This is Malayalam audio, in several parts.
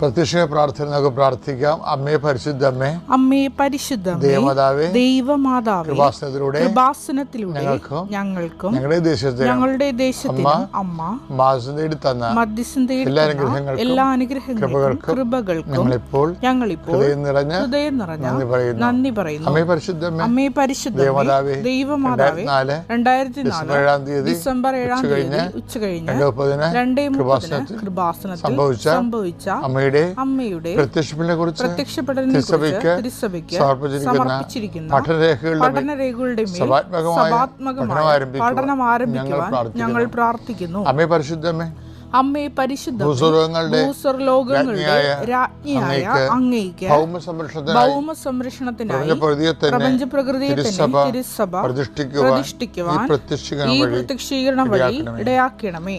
പ്രത്യക്ഷ പ്രാർത്ഥന നമുക്ക് പ്രാർത്ഥിക്കാം. അമ്മേ പരിശുദ്ധ അമ്മേ പരിശുദ്ധ ദേവമാതാവേ ദൈവമാതാവേ കൃപാസനത്തിലൂടെ കൃപാസനത്തിലൂടെ ഞങ്ങൾക്കും ഞങ്ങൾക്കും ഞങ്ങളുടെ ദേശത്തെ ഞങ്ങളുടെ ദേശത്തിനും അമ്മ മാസം തേടി തന്ന മധ്യസ്ഥം എല്ലാ അനുഗ്രഹങ്ങൾക്കും എല്ലാ അനുഗ്രഹങ്ങൾക്കും കൃപകൾക്കും കൃപകൾക്കും ഞങ്ങളിപ്പോൾ ഞങ്ങളിപ്പോൾ ഹൃദയം നിറഞ്ഞ ഹൃദയം നിറഞ്ഞ നന്ദി പറയുന്നു. നന്ദി പറയുന്നു. അമ്മേ പരിശുദ്ധ അമ്മേ പരിശുദ്ധ ദേവമാതാവേ ദൈവമാതാവേ രണ്ടായിരത്തി നാല് ഏഴാം തീയതി ഡിസംബർ ഏഴാം തീയതി ഉച്ച കഴിഞ്ഞ് രണ്ട് മുപ്പതിന് കൃപാസനത്തിൽ കൃപാസനത്തിൽ സംഭവിച്ച സംഭവിച്ച അമ്മയുടെ അമ്മയുടെ അമ്മയുടെ കുറിച്ച് പ്രത്യക്ഷപ്പെടലിനെ തിരുസഭയ്ക്ക് കുറിച്ച് സമർപ്പിച്ചിരിക്കുന്ന സമർപ്പിച്ചിരിക്കുന്ന പഠനരേഖകളുടെ സഭാത്മകമായ പഠനം ആരംഭിക്കുവാൻ ഞങ്ങൾ പ്രാർത്ഥിക്കുന്നു. അമ്മേ പരിശുദ്ധ അമ്മേ പരിശുദ്ധ രാജ്ഞിയായ അങ്ങയ്ക്ക് ഭൗമ സംരക്ഷണത്തിനായി പ്രപഞ്ച പ്രകൃതിയെ തിരുസഭ പ്രതിഷ്ഠിക്കുവാൻ ഈ പ്രത്യക്ഷീകരണം വഴി ഇടയാക്കണമേ.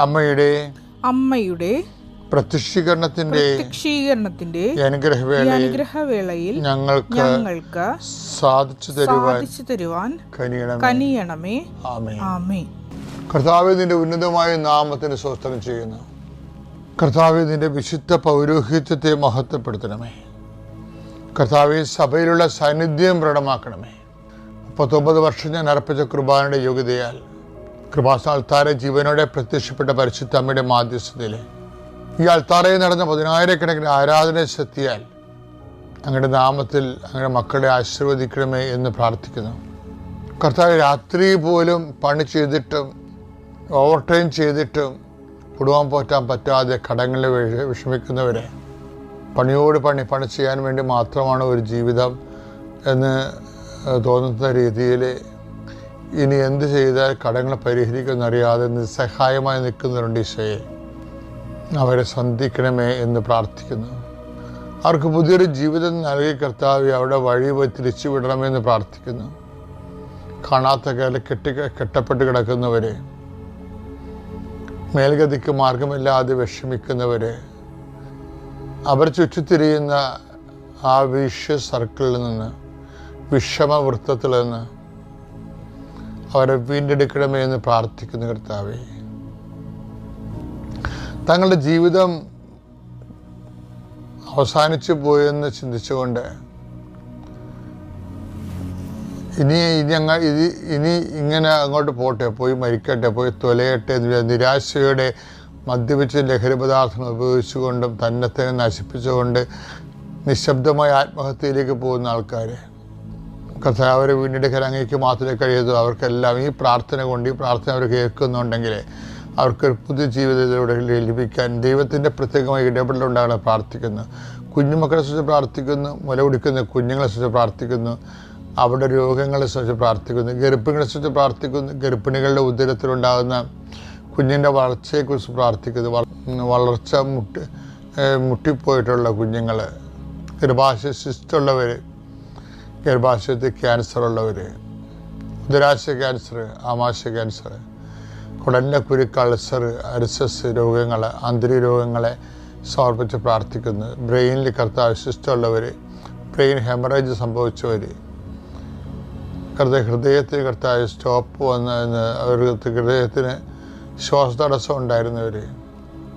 അമ്മയുടെ അമ്മയുടെ പ്രത്യക്ഷീകരണത്തിന്റെ പ്രത്യക്ഷീകരണത്തിന്റെ അനുഗ്രഹവേളയിൽ ഞങ്ങൾക്ക് ഞങ്ങൾക്ക് സാധിച്ചു തരുവാൻ സാധിച്ചു തരുവാൻ കനിയണമേ. ആമേ ആമേ കർത്താവ് നിന്റെ ഉന്നതമായ നാമത്തിന് സ്വസ്ത്രം ചെയ്യുന്നു. കർത്താവ് നിന്റെ വിശുദ്ധ പൗരോഹിത്യത്തെ മഹത്വപ്പെടുത്തണമേ. കർത്താവ് സഭയിലുള്ള സാന്നിധ്യം പ്രകടമാക്കണമേ. മുപ്പത്തൊമ്പത് വർഷം ഞാൻ അർപ്പിച്ച കുർബാനയുടെ യോഗ്യതയാൽ കൃപാസ അൾത്താര ജീവനോടെ പ്രത്യക്ഷപ്പെട്ട പരിശുദ്ധ അമ്മയുടെ മാധ്യസ്ഥതയിൽ ഈ അൾത്താറയിൽ നടന്ന പതിനായിരക്കണക്കിന് ആരാധന ശക്തിയാൽ അങ്ങയുടെ നാമത്തിൽ അങ്ങയുടെ മക്കളെ ആശീർവദിക്കണമേ എന്ന് പ്രാർത്ഥിക്കുന്നു. കർത്താവ് രാത്രി പോലും പണി ചെയ്തിട്ടും ഓവർ ടൈം ചെയ്തിട്ടും കുടുംബം പോറ്റാൻ പറ്റാതെ കടങ്ങളിൽ വിഷ- വിഷമിക്കുന്നവരെ പണിയോട് പണി പണി ചെയ്യാൻ വേണ്ടി മാത്രമാണ് ഒരു ജീവിതം എന്ന് തോന്നുന്ന രീതിയിൽ ഇനി എന്ത് ചെയ്താൽ കടങ്ങൾ പരിഹരിക്കുമെന്നറിയാതെ നിസ്സഹായമായി നിൽക്കുന്നവരുണ്ട് ഈശോയെ. അവരെ സന്ധിക്കണമേ എന്ന് പ്രാർത്ഥിക്കുന്നു. അവർക്ക് പുതിയൊരു ജീവിതം നൽകി കർത്താവ് അവിടെ വഴി പോയി തിരിച്ചു വിടണമെന്ന് പ്രാർത്ഥിക്കുന്നു. കാണാത്ത കാലം കെട്ടി കെട്ടപ്പെട്ട് കിടക്കുന്നവരെ മേൽഗതിക്ക് മാർഗമില്ലാതെ വിഷമിക്കുന്നവരെ അവർ ചുറ്റിത്തിരിയുന്ന ആ വിഷ സർക്കിളിൽ നിന്ന് വിഷമവൃത്തത്തിൽ നിന്ന് അവരെ വീണ്ടെടുക്കണമേ എന്ന് പ്രാർത്ഥിക്കുന്നു കർത്താവേ. തങ്ങളുടെ ജീവിതം അവസാനിച്ചു പോയെന്ന് ചിന്തിച്ചുകൊണ്ട് ഇനി അങ്ങ ഇത് ഇനി ഇങ്ങനെ അങ്ങോട്ട് പോട്ടെ പോയി മരിക്കട്ടെ പോയി തൊലയട്ടെ എന്ന് നിരാശയുടെ മദ്യപിച്ച് ലഹരി പദാർത്ഥങ്ങൾ ഉപയോഗിച്ചുകൊണ്ടും തന്നെ തന്നെ നശിപ്പിച്ചുകൊണ്ട് നിശബ്ദമായ ആത്മഹത്യയിലേക്ക് പോകുന്ന ആൾക്കാർ കർത്താവ് അവരെ വീണ്ടെടുക്കാൻ അങ്ങേക്ക് മാത്രമേ കഴിയൂ. അവർക്കെല്ലാം ഈ പ്രാർത്ഥന കൊണ്ട് ഈ പ്രാർത്ഥന അവർ കേൾക്കുന്നുണ്ടെങ്കിൽ അവർക്കൊരു പുതിയ ജീവിതത്തിലൂടെ ലഭിക്കാൻ ദൈവത്തിന്റെ പ്രത്യേകമായി ഇടപെടലുണ്ടാകണം പ്രാർത്ഥിക്കുന്നു. കുഞ്ഞുമക്കളെ സംബന്ധിച്ച് പ്രാർത്ഥിക്കുന്നു മുല കുടിക്കുന്ന കുഞ്ഞുങ്ങളെ സംബന്ധിച്ച് പ്രാർത്ഥിക്കുന്നു അവിടെ രോഗങ്ങളെ സംബന്ധിച്ച് പ്രാർത്ഥിക്കുന്നു ഗർഭിണികളെ സംബന്ധിച്ച് പ്രാർത്ഥിക്കുന്നു ഗർഭിണികളുടെ ഉദരത്തിലുണ്ടാകുന്ന കുഞ്ഞിന്റെ വളർച്ചയെക്കുറിച്ച് പ്രാർത്ഥിക്കുന്നു. വളർച്ച മുട്ടി മുട്ടിപ്പോയിട്ടുള്ള കുഞ്ഞുങ്ങൾ ഗർഭാശയ സിസ്റ്റുള്ളവർ ഗർഭാശയത്തിൽ ക്യാൻസർ ഉള്ളവർ ഉദരാശയ ക്യാൻസർ ആമാശയ ക്യാൻസർ കുടലിന്റെ കുരുക്ക് അൾസർ അരിസസ് രോഗങ്ങൾ ആന്തരിക രോഗങ്ങളെ സമർപ്പിച്ച് പ്രാർത്ഥിക്കുന്നു. ബ്രെയിനിൽ കർത്താവ് സിസ്റ്റുള്ളവർ ബ്രെയിൻ ഹെമറേജ് സംഭവിച്ചവർ കർത്താവ് ഹൃദയത്തിന് കർത്താവ് സ്റ്റോപ്പ് വന്നതെന്ന് അവർക്ക് ഹൃദയത്തിന് ശ്വാസതടസ്സം ഉണ്ടായിരുന്നവർ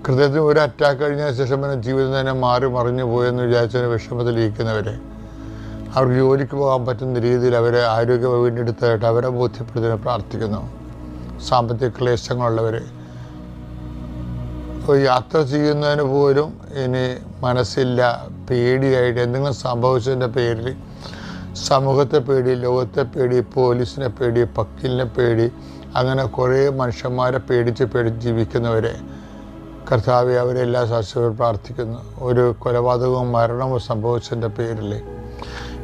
ഹൃദയത്തിന് ഒരു അറ്റാക്ക് കഴിഞ്ഞതിന് ശേഷം പിന്നെ ജീവിതം തന്നെ മാറി മറിഞ്ഞു പോയെന്ന് വിചാരിച്ചതിന് വിഷമത്തിലിരിക്കുന്നവർ അവർക്ക് ജോലിക്ക് പോകാൻ പറ്റുന്ന രീതിയിൽ അവരെ ആരോഗ്യം വീണ്ടെടുത്തായിട്ട് അവരെ ബോധ്യപ്പെടുത്തുന്ന പ്രാർത്ഥിക്കുന്നു. സാമ്പത്തിക ക്ലേശങ്ങളുള്ളവർ യാത്ര ചെയ്യുന്നതിന് പോലും ഇനി മനസ്സില്ല പേടിയായിട്ട് എന്തെങ്കിലും സംഭവിച്ചതിന്റെ പേരിൽ സമൂഹത്തെ പേടി ലോകത്തെ പേടി പോലീസിനെ പേടി പക്കിലിനെ പേടി അങ്ങനെ കുറേ മനുഷ്യന്മാരെ പേടിച്ച് പേടിച്ച് ജീവിക്കുന്നവരെ കർത്താവെ അവരെല്ലാം ശാശ്വതം പ്രാർത്ഥിക്കുന്നു. ഒരു കൊലപാതകവും മരണവും സംഭവിച്ചതിന്റെ പേരിൽ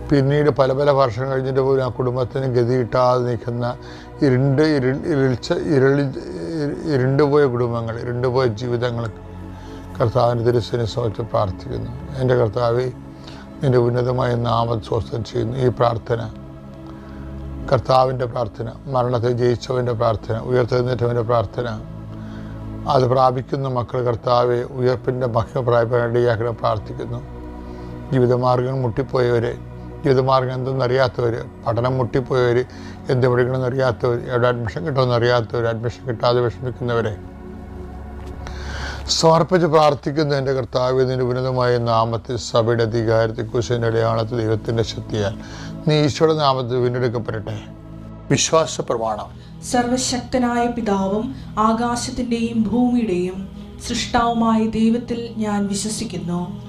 പിന്നീട് പല പല വർഷം കഴിഞ്ഞിട്ട് പോലും ആ കുടുംബത്തിന് ഗതി കിട്ടാതെ നിൽക്കുന്ന ഇരുണ്ട് ഇരു ഇരുൾച്ച ഇരുളി ഇരുണ്ടുപോയ കുടുംബങ്ങൾ ഇരുണ്ടുപോയ ജീവിതങ്ങൾ കർത്താവിന്റെ തിരുസനെ സമയത്ത് പ്രാർത്ഥിക്കുന്നു. എന്റെ കർത്താവ് നിന്റെ ഉന്നതമായ നാമം സ്വസ്ഥം ചെയ്യുന്നു. ഈ പ്രാർത്ഥന കർത്താവിന്റെ പ്രാർത്ഥന മരണത്തെ ജയിച്ചവന്റെ പ്രാർത്ഥന ഉയർത്തെഴുന്നേറ്റവന്റെ പ്രാർത്ഥന അത് പ്രാപിക്കുന്ന മക്കൾ കർത്താവെ ഉയർപ്പിന്റെ മഹിമ പ്രാപിക്കാണ്ടിയാക്കണം പ്രാർത്ഥിക്കുന്നു. ജീവിതമാർഗങ്ങൾ മുട്ടിപ്പോയവരെ ജീവിതമാർഗം എന്തെന്ന് അറിയാത്തവർ പഠനം മുട്ടിപ്പോയവർ എന്ത് പഠിക്കണമെന്ന് അറിയാത്തവർ എവിടെ അഡ്മിഷൻ കിട്ടുമെന്ന് അറിയാത്തവർ അഡ്മിഷൻ കിട്ടാതെ വിഷമിക്കുന്നവരെ. സമർപ്പിച്ച് പ്രാർത്ഥിക്കുന്ന എന്റെ കർത്താവ് നിന്റെ ഉന്നതമായ നാമത്തിൽ സഭയുടെ അധികാരത്തിൽ കുശിന്റെ അടയാളത്തിൽ ദൈവത്തിന്റെ ശക്തിയാൽ നീ ഈശോയുടെ നാമത്തിൽ വീണ്ടെടുക്കപ്പെടട്ടെ. വിശ്വാസ പ്രമാണം. സർവശക്തനായ പിതാവും ആകാശത്തിന്റെയും ഭൂമിയുടെയും സൃഷ്ടാവുമായ ദൈവത്തിൽ ഞാൻ വിശ്വസിക്കുന്നു.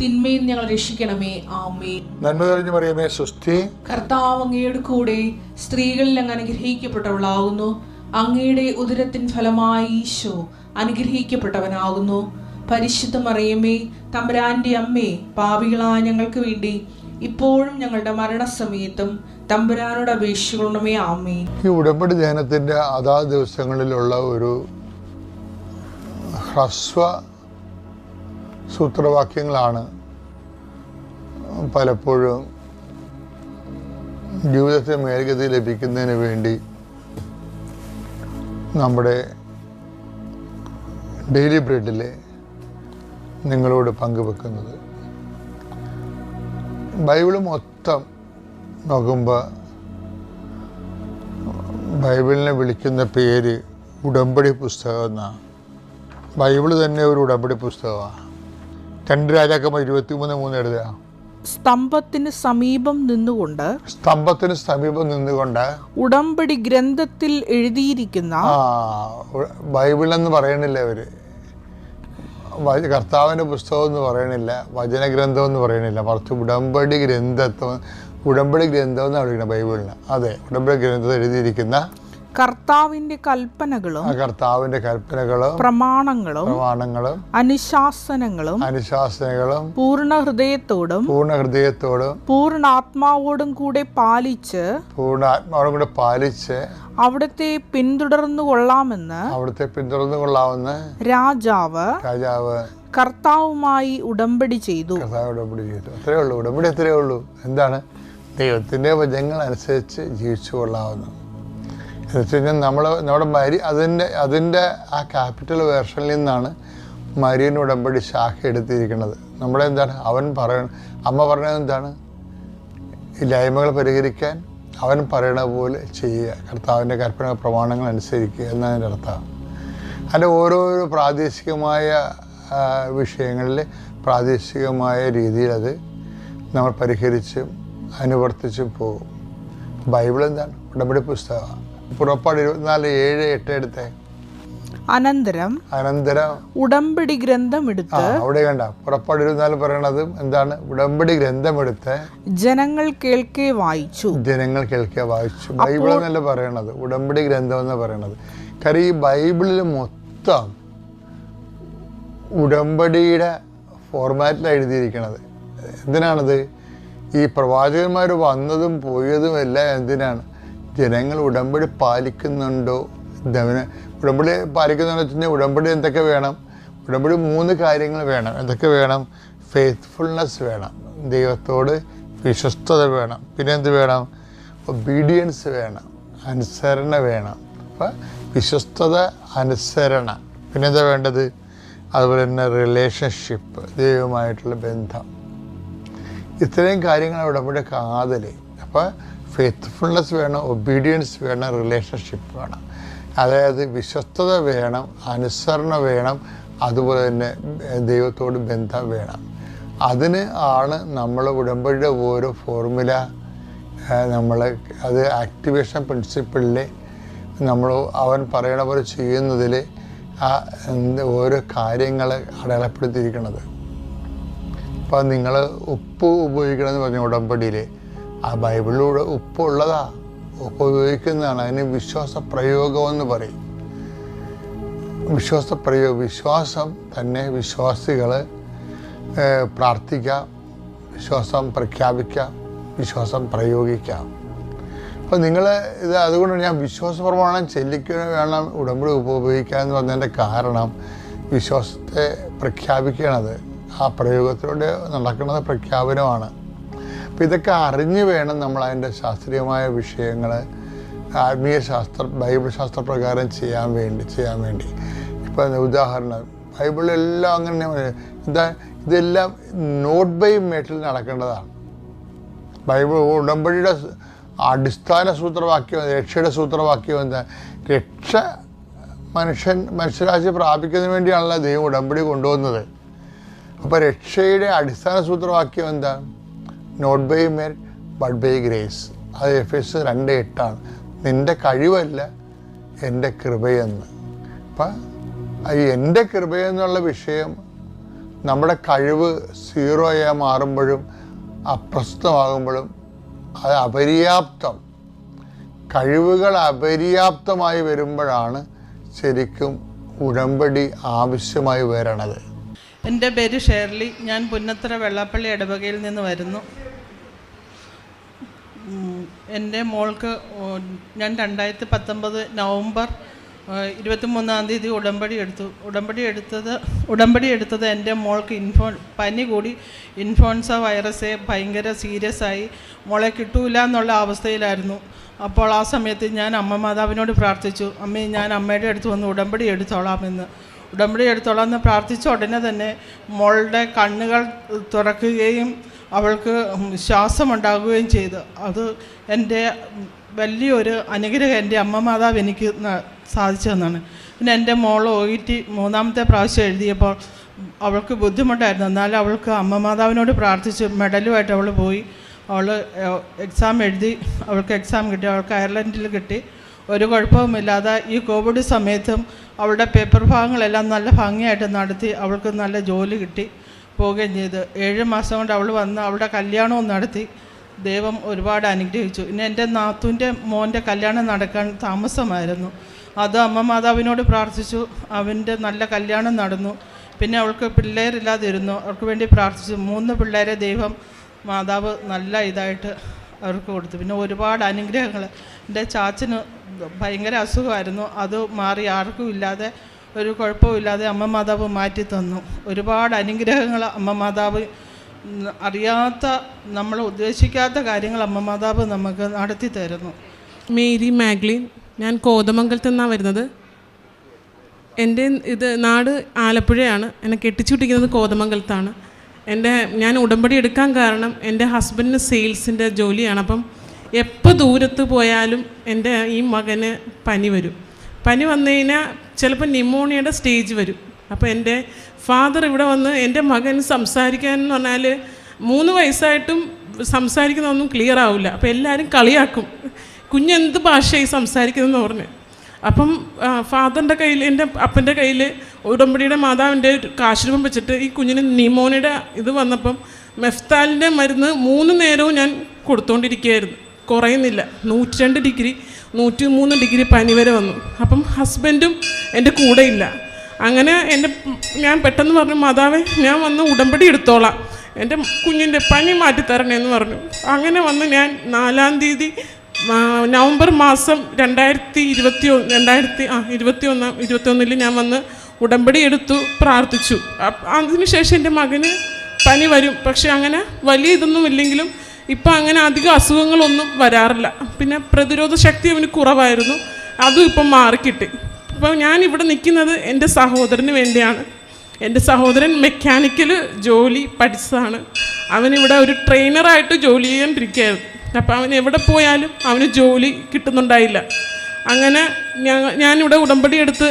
തിന്മയിൽ ഞങ്ങൾ രക്ഷിക്കണമേ. ആമേ നന്മ തെളിഞ്ഞു പറയുമേ സുസ്ഥി കർത്താവ് അങ്ങയുടെ കൂടെ സ്ത്രീകളിൽ അങ്ങ് അനുഗ്രഹിക്കപ്പെട്ടവളാകുന്നു അങ്ങയുടെ ഉദരത്തിൻ ഫലമായി ഈശോ അനുഗ്രഹിക്കപ്പെട്ടവനാകുന്നു. പരിശുദ്ധ മറിയമേ തമ്പുരാന്റെ അമ്മേ പാപികളായ ഞങ്ങൾക്ക് വേണ്ടി ഇപ്പോഴും ഞങ്ങളുടെ മരണസമയത്തും തമ്പുരാനോട് അപേക്ഷിക്കണമേ. ആമേ ഈ ഉടമ്പടി ധ്യാനത്തിന്റെ അതാത് ദിവസങ്ങളിലുള്ള ഒരു ഹ്രസ്വ സൂത്രവാക്യങ്ങളാണ് പലപ്പോഴും ജീവിതത്തെ മേൽഗതി ലഭിക്കുന്നതിന് വേണ്ടി നമ്മുടെ ഡെയിലി ബ്രെഡിൽ നിങ്ങളോട് പങ്കുവെക്കുന്നത്. ബൈബിൾ മൊത്തം നോക്കുമ്പോൾ ബൈബിളിനെ വിളിക്കുന്ന പേര് ഉടമ്പടി പുസ്തകം എന്നാണ്. ബൈബിൾ തന്നെ ഒരു ഉടമ്പടി പുസ്തകമാണ്. രണ്ട് രാജാക്കന്മാർ ഇരുപത്തി മൂന്ന് മൂന്ന് എഴുതുക. സ്തംഭത്തിന് സമീപം നിന്നുകൊണ്ട് സ്തംഭത്തിന് സമീപം നിന്നുകൊണ്ട് ഉടമ്പടി ഗ്രന്ഥത്തിൽ എഴുതിയിരിക്കുന്ന ആ ബൈബിൾ എന്ന് പറയണില്ല അവർ കർത്താവിന്റെ പുസ്തകം എന്ന് പറയണില്ല വചനഗ്രന്ഥം എന്ന് പറയണില്ല. മറിച്ച് ഉടമ്പടി ഗ്രന്ഥത്വം ഉടമ്പടി ഗ്രന്ഥം എന്നാണ് വിളിക്കുന്നത് ബൈബിളിന്. അതെ ഉടമ്പടി ഗ്രന്ഥത്തിൽ എഴുതിയിരിക്കുന്ന കർത്താവിന്റെ കൽപ്പനകളും കർത്താവിന്റെ കൽപ്പനകളും പ്രമാണങ്ങളും പ്രമാണങ്ങളും അനുശാസനങ്ങളും അനുശാസനങ്ങളും പൂർണ ഹൃദയത്തോടും പൂർണ ഹൃദയത്തോടും പൂർണ ആത്മാവോടും കൂടെ പാലിച്ച് പൂർണ ആത്മാവോടും കൂടെ പാലിച്ച് അവിടുത്തെ പിന്തുടർന്നു കൊള്ളാമെന്ന് അവിടുത്തെ പിന്തുടർന്നു കൊള്ളാമെന്ന് രാജാവ് രാജാവ് കർത്താവുമായി ഉടമ്പടി ചെയ്തു. കർത്താവ് ഉടമ്പടി ചെയ്തു. അത്രേ ഉള്ളൂ. ഉടമ്പടി അത്രേ ഉള്ളൂ. എന്താണ്? ദൈവത്തിന്റെ വചനങ്ങൾ അനുസരിച്ച് ജീവിച്ചു കൊള്ളാവുന്നു. വെച്ച് നമ്മൾ നമ്മുടെ മരി അതിന്റെ അതിന്റെ ആ ക്യാപിറ്റൽ വേർഷനിൽ നിന്നാണ് മരിയൻ ഉടമ്പടി ശാഖ എടുത്തിരിക്കുന്നത്. നമ്മുടെ എന്താണ് അവൻ പറയണ അമ്മ പറയുന്നത് എന്താണ്? ഇല്ലായ്മകൾ പരിഹരിക്കാൻ അവൻ പറയണ പോലെ ചെയ്യുക. കർത്താവിന്റെ കൽപ്പന പ്രമാണങ്ങൾ അനുസരിക്കുക എന്നതിന്റെ അർത്ഥം. അതിന്റെ ഓരോരോ പ്രാദേശികമായ വിഷയങ്ങളിൽ പ്രാദേശികമായ രീതിയിൽ അത് നമ്മൾ പരിഹരിച്ചും അനുവർത്തിച്ചും പോകും. ബൈബിൾ എന്താണ്? ഉടമ്പടി പുസ്തകമാണ്. പുറപ്പാട് ഇരുപത്തിനാല് ഏഴ് എട്ട് എടുത്തേ. അനന്തരം അനന്തരം. ഉടമ്പടി ഗ്രന്ഥം എടുത്ത് അവിടെ കണ്ട. പുറപ്പാട് ഇരുപത്തിനാല് പറയണത് എന്താണ്? ഉടമ്പടി ഗ്രന്ഥം എടുത്ത് ജനങ്ങൾ കേൾക്കെ വായിച്ചു. ജനങ്ങൾ കേൾക്കെ വായിച്ചു. ബൈബിൾ എന്നല്ല പറയണത് ഉടമ്പടി ഗ്രന്ഥം എന്ന് പറയണത്. കാര്യം ഈ ബൈബിളിൽ മൊത്തം ഉടമ്പടിയുടെ ഫോർമാറ്റിലാണ് എഴുതിയിരിക്കണത്. എന്തിനാണത്? ഈ പ്രവാചകന്മാർ വന്നതും പോയതും എല്ലാം എന്തിനാണ്? ജനങ്ങൾ ഉടമ്പടി പാലിക്കുന്നുണ്ടോ? ഇതവന് ഉടമ്പടി പാലിക്കുന്നുണ്ടോ വെച്ചാൽ ഉടമ്പടി എന്തൊക്കെ വേണം? ഉടമ്പടി മൂന്ന് കാര്യങ്ങൾ വേണം. എന്തൊക്കെ വേണം? ഫെയ്ത്ത്ഫുൾനെസ് വേണം. ദൈവത്തോട് വിശ്വസ്തത വേണം. പിന്നെ എന്ത് വേണം? ഒബീഡിയൻസ് വേണം. അനുസരണ വേണം. അപ്പം വിശ്വസ്തത അനുസരണ. പിന്നെന്താ വേണ്ടത്? അതുപോലെ തന്നെ റിലേഷൻഷിപ്പ് ദൈവമായിട്ടുള്ള ബന്ധം. ഇത്രയും കാര്യങ്ങൾ ഉടമ്പടി കാതൽ അപ്പോൾ ഫെയ്ത്ത്ഫുൾനെസ് വേണം ഒബീഡിയൻസ് വേണം റിലേഷൻഷിപ്പ് വേണം. അതായത് വിശ്വസ്തത വേണം അനുസരണ വേണം അതുപോലെ തന്നെ ദൈവത്തോട് ബന്ധം വേണം. അതിന് ആണ് നമ്മൾ ഉടമ്പടിയുടെ ഓരോ ഫോർമുല നമ്മൾ അത് ആക്ടിവേഷൻ പ്രിൻസിപ്പിളിൽ നമ്മൾ അവൻ പറയണ പോലെ ചെയ്യുന്നതിൽ ആ ഓരോ കാര്യങ്ങൾ അടയാളപ്പെടുത്തിയിരിക്കുന്നത് അപ്പോൾ നിങ്ങൾ ഉപ്പ് ഉപയോഗിക്കണമെന്ന് പറഞ്ഞു ഉടമ്പടിയിൽ ആ ബൈബിളിലൂടെ ഉപ്പുള്ളതാ. ഉപ്പ് ഉപയോഗിക്കുന്നതാണ്. അതിന് വിശ്വാസ പ്രയോഗം എന്ന് പറയും. വിശ്വാസ പ്രയോഗം വിശ്വാസം തന്നെ വിശ്വാസികൾ പ്രാർത്ഥിക്കാം വിശ്വാസം പ്രഖ്യാപിക്കാം വിശ്വാസം പ്രയോഗിക്കാം. അപ്പോൾ നിങ്ങൾ ഇത് അതുകൊണ്ട് ഞാൻ വിശ്വാസ പ്രമാണം ചെല്ലിക്കുക വേണം ഉടമ്പടി ഉപയോഗിക്കുക എന്ന് പറഞ്ഞതിന്റെ കാരണം വിശ്വാസത്തെ പ്രഖ്യാപിക്കണത്. ആ പ്രയോഗത്തിലൂടെ നടക്കുന്നത് പ്രഖ്യാപനമാണ്. അപ്പോൾ ഇതൊക്കെ അറിഞ്ഞു വേണം നമ്മൾ അതിന്റെ ശാസ്ത്രീയമായ വിഷയങ്ങൾ ആത്മീയ ശാസ്ത്ര ബൈബിൾ ശാസ്ത്രപ്രകാരം ചെയ്യാൻ വേണ്ടി ചെയ്യാൻ വേണ്ടി. ഇപ്പം ഉദാഹരണം ബൈബിളെല്ലാം അങ്ങനെ എന്താ ഇതെല്ലാം നോട്ട് ബൈ മേട്ടിൽ നടക്കേണ്ടതാണ്. ബൈബിൾ ഉടമ്പടിയുടെ അടിസ്ഥാന സൂത്രവാക്യം രക്ഷയുടെ സൂത്രവാക്യം എന്താ? രക്ഷ മനുഷ്യൻ മനുഷ്യരാശി പ്രാപിക്കുന്നതിന് വേണ്ടിയാണല്ലോ ദൈവം ഉടമ്പടി കൊണ്ടുവന്നത്. അപ്പോൾ രക്ഷയുടെ അടിസ്ഥാന സൂത്രവാക്യം എന്താ? Not by merit but by grace അത് എഫ് എസ് രണ്ട് എട്ടാണ്. നിന്റെ കഴിവല്ല എന്റെ കൃപയെന്ന്. അപ്പം ഈ എന്റെ കൃപയെന്നുള്ള വിഷയം നമ്മുടെ കഴിവ് സീറോയായി മാറുമ്പോഴും അപ്രസ്തമാകുമ്പോഴും അത് അപര്യാപ്തം. കഴിവുകൾ അപര്യാപ്തമായി വരുമ്പോഴാണ് ശരിക്കും ഉടമ്പടി ആവശ്യമായി വരണത്. എന്റെ പേര് ഷേർലി. ഞാൻ പുന്നത്തറ വെള്ളാപ്പള്ളി ഇടവകയിൽ നിന്ന് വരുന്നു. എന്റെ മോൾക്ക് ഞാൻ രണ്ടായിരത്തി പത്തൊമ്പത് നവംബർ ഇരുപത്തി മൂന്നാം തീയതി ഉടമ്പടി എടുത്തു. ഉടമ്പടി എടുത്തത് ഉടമ്പടി എടുത്തത് എന്റെ മോൾക്ക് ഇൻഫോ പനി കൂടി ഇൻഫ്ലുവൻസ വൈറസ് ഭയങ്കര സീരിയസ് ആയി. മോളെ കിട്ടൂല എന്നുള്ള അവസ്ഥയിലായിരുന്നു. അപ്പോൾ ആ സമയത്ത് ഞാൻ അമ്മ മാതാവിനോട് പ്രാർത്ഥിച്ചു. അമ്മേ ഞാൻ അമ്മയുടെ അടുത്ത് വന്ന് ഉടമ്പടി എടുത്തോളാമെന്ന്. ഉടമ്പടി എടുത്തോളാം എന്ന് പ്രാർത്ഥിച്ച ഉടനെ തന്നെ മോളുടെ കണ്ണുകൾ തുറക്കുകയും അവൾക്ക് ശ്വാസമുണ്ടാകുകയും ചെയ്തു. അത് എന്റെ വലിയൊരു അനുഗ്രഹം എന്റെ അമ്മ മാതാവ് എനിക്ക് സാധിച്ചതെന്നാണ്. സാധിച്ചു തന്നാണ് പിന്നെ എന്റെ മോൾ ഒ ടി മൂന്നാമത്തെ പ്രാവശ്യം എഴുതിയപ്പോൾ അവൾക്ക് ബുദ്ധിമുട്ടായിരുന്നു. എന്നാലും അവൾക്ക് അമ്മ മാതാവിനോട് പ്രാർത്ഥിച്ച് മെഡലുമായിട്ട് അവൾ പോയി. അവൾ എക്സാം എഴുതി. അവൾക്ക് എക്സാം കിട്ടി. അവൾക്ക് അയർലൻഡിൽ കിട്ടി. ഒരു കുഴപ്പവുമില്ലാതെ ഈ കോവിഡ് സമയത്തും അവളുടെ പേപ്പർ ഭാഗങ്ങളെല്ലാം നല്ല ഭംഗിയായിട്ട് നടത്തി അവൾക്ക് നല്ല ജോലി കിട്ടി. പോവുകയും ചെയ്തു. ഏഴ് മാസം കൊണ്ട് അവൾ വന്ന് അവളുടെ കല്യാണവും നടത്തി. ദൈവം ഒരുപാട് അനുഗ്രഹിച്ചു. പിന്നെ എന്റെ നാത്തൂന്റെ മോന്റെ കല്യാണം നടക്കാൻ താമസമായിരുന്നു. അത് അമ്മ മാതാവിനോട് പ്രാർത്ഥിച്ചു. അവന്റെ നല്ല കല്യാണം നടന്നു. പിന്നെ അവൾക്ക് പിള്ളേരില്ലാതിരുന്നു. അവർക്ക് വേണ്ടി പ്രാർത്ഥിച്ചു. മൂന്ന് പിള്ളേരെ ദൈവം മാതാവ് നല്ല ഇതായിട്ട് അവർക്ക് കൊടുത്തു. പിന്നെ ഒരുപാട് അനുഗ്രഹങ്ങൾ. എന്റെ ചാച്ചന് ഭയങ്കര അസുഖമായിരുന്നു. അത് മാറി ആർക്കും ഇല്ലാതെ ഒരു കുഴപ്പമില്ലാതെ അമ്മ മാതാവ് മാറ്റി തന്നു. ഒരുപാട് അനുഗ്രഹങ്ങൾ അമ്മ മാതാവ് അറിയാത്ത നമ്മൾ ഉദ്ദേശിക്കാത്ത കാര്യങ്ങൾ അമ്മ മാതാവ് നമുക്ക് നടത്തി തരുന്നു. മേരി മാഗ്ലിൻ ഞാൻ കോതമംഗലത്ത് നിന്നാണ് വരുന്നത്. എന്റെ ഇത് നാട് ആലപ്പുഴയാണ്. എന്നെ കെട്ടിച്ചുട്ടിക്കുന്നത് കോതമംഗലത്താണ്. എന്റെ ഞാൻ ഉടമ്പടി എടുക്കാൻ കാരണം എന്റെ ഹസ്ബൻഡിന് സെയിൽസിന്റെ ജോലിയാണ്. അപ്പം എപ്പോൾ ദൂരത്ത് പോയാലും എന്റെ ഈ മകന് പനി വരും. പനി വന്നു കഴിഞ്ഞാൽ ചിലപ്പോൾ ന്യൂമോണിയയുടെ സ്റ്റേജ് വരും. അപ്പോൾ എന്റെ ഫാദർ ഇവിടെ വന്ന് എന്റെ മകൻ സംസാരിക്കാൻ എന്ന് പറഞ്ഞാൽ മൂന്ന് വയസ്സായിട്ടും സംസാരിക്കുന്നതൊന്നും ക്ലിയർ ആവില്ല. അപ്പോൾ എല്ലാവരും കളിയാക്കും. കുഞ്ഞെന്ത് ഭാഷയായി സംസാരിക്കുന്നതെന്ന് പറഞ്ഞ്. അപ്പം ഫാദറിന്റെ കയ്യിൽ എന്റെ അപ്പന്റെ കയ്യിൽ ഉടമ്പടിയുടെ മാതാവിന്റെ കാശുരൂപം വെച്ചിട്ട് ഈ കുഞ്ഞിന് നിമോണിയുടെ ഇത് വന്നപ്പം മെഫ്താലിന്റെ മരുന്ന് മൂന്ന് നേരവും ഞാൻ കൊടുത്തുകൊണ്ടിരിക്കുകയായിരുന്നു കുറയുന്നില്ല. നൂറ്റി രണ്ട് ഡിഗ്രി നൂറ്റി മൂന്ന് ഡിഗ്രി പനി വരെ വന്നു. അപ്പം ഹസ്ബൻഡും എന്റെ കൂടെ ഇല്ല അങ്ങനെ എന്റെ ഞാൻ പെട്ടെന്ന് പറഞ്ഞു മാതാവേ ഞാൻ വന്ന് ഉടമ്പടി എടുത്തോളാം. എന്റെ കുഞ്ഞിന്റെ പനി മാറ്റിത്തരണേ എന്ന് പറഞ്ഞു. അങ്ങനെ വന്ന് ഞാൻ നാലാം തീയതി നവംബർ മാസം രണ്ടായിരത്തി ഇരുപത്തി ഒന്ന് രണ്ടായിരത്തി ആ ഇരുപത്തി ഒന്നാം ഇരുപത്തി ഒന്നിൽ ഞാൻ വന്ന് ഉടമ്പടി എടുത്തു പ്രാർത്ഥിച്ചു. അതിനുശേഷം എന്റെ മകന് പനി വരും. പക്ഷെ അങ്ങനെ വലിയ ഇതൊന്നും ഇല്ലെങ്കിലും ഇപ്പം അങ്ങനെ അധികം അസുഖങ്ങളൊന്നും വരാറില്ല. പിന്നെ പ്രതിരോധ ശക്തി അവന് കുറവായിരുന്നു. അതും ഇപ്പം മാറിക്കിട്ടി. അപ്പോൾ ഞാൻ ഇവിടെ നിൽക്കുന്നത് എന്റെ സഹോദരന് വേണ്ടിയാണ്. എന്റെ സഹോദരൻ മെക്കാനിക്കൽ ജോലി പഠിച്ചതാണ്. അവനിവിടെ ഒരു ട്രെയിനറായിട്ട് ജോലി ചെയ്യാണ്ടിരിക്കുകയായിരുന്നു അപ്പോൾ അവൻ എവിടെ പോയാലും അവന് ജോലി കിട്ടുന്നുണ്ടായില്ല. അങ്ങനെ ഞാൻ ഞാനിവിടെ ഉടമ്പടി എടുത്ത്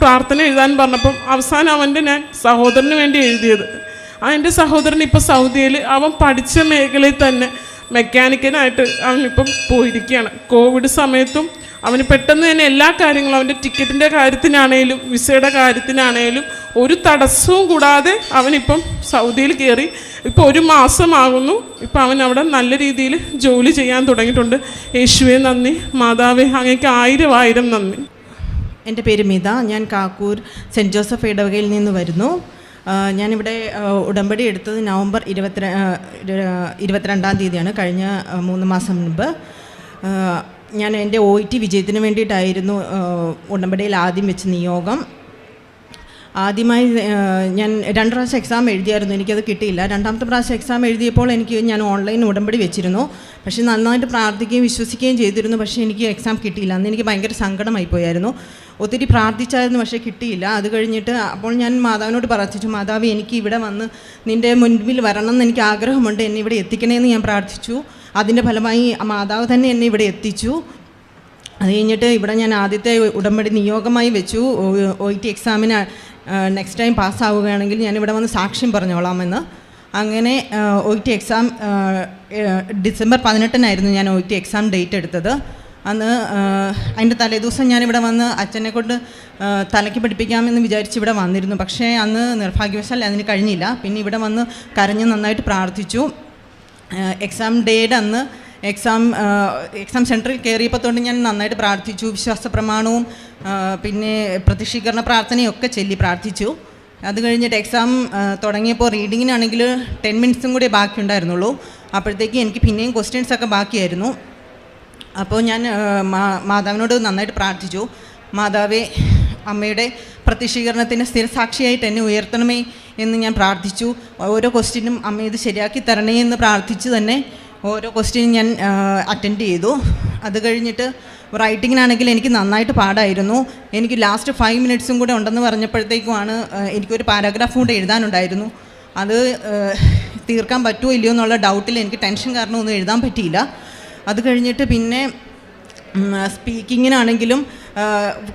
പ്രാർത്ഥന എഴുതാൻ പറഞ്ഞപ്പം അവസാനം അവന്റെ ഞാൻ സഹോദരന് വേണ്ടി എഴുതിയത്. ആ എന്റെ സഹോദരൻ ഇപ്പോൾ സൗദിയിൽ അവൻ പഠിച്ച മേഖലയിൽ തന്നെ മെക്കാനിക്കനായിട്ട് അവനിപ്പം പോയിരിക്കുകയാണ്. കോവിഡ് സമയത്തും അവന് പെട്ടെന്ന് തന്നെ എല്ലാ കാര്യങ്ങളും അവന്റെ ടിക്കറ്റിന്റെ കാര്യത്തിനാണേലും വിസയുടെ കാര്യത്തിനാണേലും ഒരു തടസ്സവും കൂടാതെ അവനിപ്പം സൗദിയിൽ കയറി ഇപ്പോൾ ഒരു മാസമാകുന്നു. ഇപ്പം അവൻ അവിടെ നല്ല രീതിയിൽ ജോലി ചെയ്യാൻ തുടങ്ങിയിട്ടുണ്ട്. യേശുവെ നന്ദി. മാതാവെ അങ്ങേക്ക് ആയിരം ആയിരം നന്ദി. എന്റെ പേര് മിത. ഞാൻ കാക്കൂർ സെന്റ് ജോസഫ് ഇടവകയിൽ നിന്ന് വരുന്നു. ഞാനിവിടെ ഉടമ്പടി എടുത്തത് നവംബർ ഇരുപത്തി ഇരുപത്തിരണ്ടാം തീയതിയാണ് കഴിഞ്ഞ മൂന്ന് മാസം മുൻപ്. ഞാൻ എന്റെ ഒ ടി വിജയത്തിന് വേണ്ടിയിട്ടായിരുന്നു ഉടമ്പടിയിൽ ആദ്യം വെച്ച് നിയോഗം. ആദ്യമായി ഞാൻ രണ്ട് പ്രാവശ്യം എക്സാം എഴുതിയായിരുന്നു എനിക്കത് കിട്ടിയില്ല. രണ്ടാമത്തെ പ്രാവശ്യം എക്സാം എഴുതിയപ്പോൾ എനിക്ക് ഞാൻ ഓൺലൈൻ ഉടമ്പടി വെച്ചിരുന്നു. പക്ഷേ നന്നായിട്ട് പ്രാർത്ഥിക്കുകയും വിശ്വസിക്കുകയും ചെയ്തിരുന്നു പക്ഷേ എനിക്ക് എക്സാം കിട്ടിയില്ല. അന്ന് എനിക്ക് ഭയങ്കര സങ്കടമായി പോയായിരുന്നു ഒത്തിരി പ്രാർത്ഥിച്ചായിരുന്നു പക്ഷേ കിട്ടിയില്ല. അത് കഴിഞ്ഞിട്ട് അപ്പോൾ ഞാൻ മാതാവിനോട് പ്രാർത്ഥിച്ചു മാതാവ് എനിക്ക് ഇവിടെ വന്ന് നിന്റെ മുൻപിൽ വരണം എന്ന് എനിക്ക് ആഗ്രഹമുണ്ട്. എന്നെ ഇവിടെ എത്തിക്കണേന്ന് ഞാൻ പ്രാർത്ഥിച്ചു. അതിന്റെ ഫലമായി മാതാവ് തന്നെ എന്നെ ഇവിടെ എത്തിച്ചു. അത് കഴിഞ്ഞിട്ട് ഇവിടെ ഞാൻ ആദ്യത്തെ ഉടമ്പടി നിയോഗമായി വെച്ചു. ഒ ടി എക്സാമിന് നെക്സ്റ്റ് ടൈം പാസ്സാവുകയാണെങ്കിൽ ഞാൻ ഇവിടെ വന്ന് സാക്ഷ്യം പറഞ്ഞോളാമെന്ന്. അങ്ങനെ ഒ ടി എക്സാം ഡിസംബർ പതിനെട്ടിനായിരുന്നു ഞാൻ ഒ ടി എക്സാം ഡേറ്റ് എടുത്തത്. അന്ന് അതിന്റെ തലേദിവസം ഞാനിവിടെ വന്ന് അച്ഛനെ കൊണ്ട് തലയ്ക്ക് പഠിപ്പിക്കാമെന്ന് വിചാരിച്ച് ഇവിടെ വന്നിരുന്നു. പക്ഷേ അന്ന് നിർഭാഗ്യവശാൽ അതിന് കഴിഞ്ഞില്ല. പിന്നെ ഇവിടെ വന്ന് കരഞ്ഞ് നന്നായിട്ട് പ്രാർത്ഥിച്ചു. എക്സാം ഡേയുടെ അന്ന് എക്സാം എക്സാം സെന്ററിൽ കയറിയപ്പോൾ തൊട്ട് ഞാൻ നന്നായിട്ട് പ്രാർത്ഥിച്ചു. വിശ്വാസ പ്രമാണവും പിന്നെ പ്രതിഷ്ഠീകരണ പ്രാർത്ഥനയും ഒക്കെ ചൊല്ലി പ്രാർത്ഥിച്ചു. അത് കഴിഞ്ഞിട്ട് എക്സാം തുടങ്ങിയപ്പോൾ റീഡിങ്ങിനാണെങ്കിൽ ടെൻ മിനിറ്റ്സും കൂടി ബാക്കിയുണ്ടായിരുന്നുള്ളൂ. അപ്പോഴത്തേക്ക് എനിക്ക് പിന്നെയും ക്വസ്റ്റ്യൻസ് ഒക്കെ ബാക്കിയായിരുന്നു. അപ്പോൾ ഞാൻ മാതാവിനോട് നന്നായിട്ട് പ്രാർത്ഥിച്ചു. മാതാവേ അമ്മയുടെ പ്രത്യക്ഷീകരണത്തിന് സ്ഥിരസാക്ഷിയായിട്ട് എന്നെ ഉയർത്തണമേ എന്ന് ഞാൻ പ്രാർത്ഥിച്ചു. ഓരോ ക്വസ്റ്റ്യനും അമ്മ ഇത് ശരിയാക്കി തരണേ എന്ന് പ്രാർത്ഥിച്ച് തന്നെ ഓരോ ക്വസ്റ്റ്യനും ഞാൻ അറ്റൻഡ് ചെയ്തു. അത് കഴിഞ്ഞിട്ട് റൈറ്റിങ്ങിനാണെങ്കിൽ എനിക്ക് നന്നായിട്ട് പാടായിരുന്നു. എനിക്ക് ലാസ്റ്റ് ഫൈവ് മിനിറ്റ്സും കൂടെ ഉണ്ടെന്ന് പറഞ്ഞപ്പോഴത്തേക്കുമാണ് എനിക്കൊരു പാരാഗ്രാഫ് കൂടെ എഴുതാനുണ്ടായിരുന്നു. അത് തീർക്കാൻ പറ്റുമോ ഇല്ലയോ എന്നുള്ള ഡൗട്ടിൽ എനിക്ക് ടെൻഷൻ കാരണം ഒന്നും എഴുതാൻ പറ്റിയില്ല. അത് കഴിഞ്ഞിട്ട് പിന്നെ സ്പീക്കിങ്ങിനാണെങ്കിലും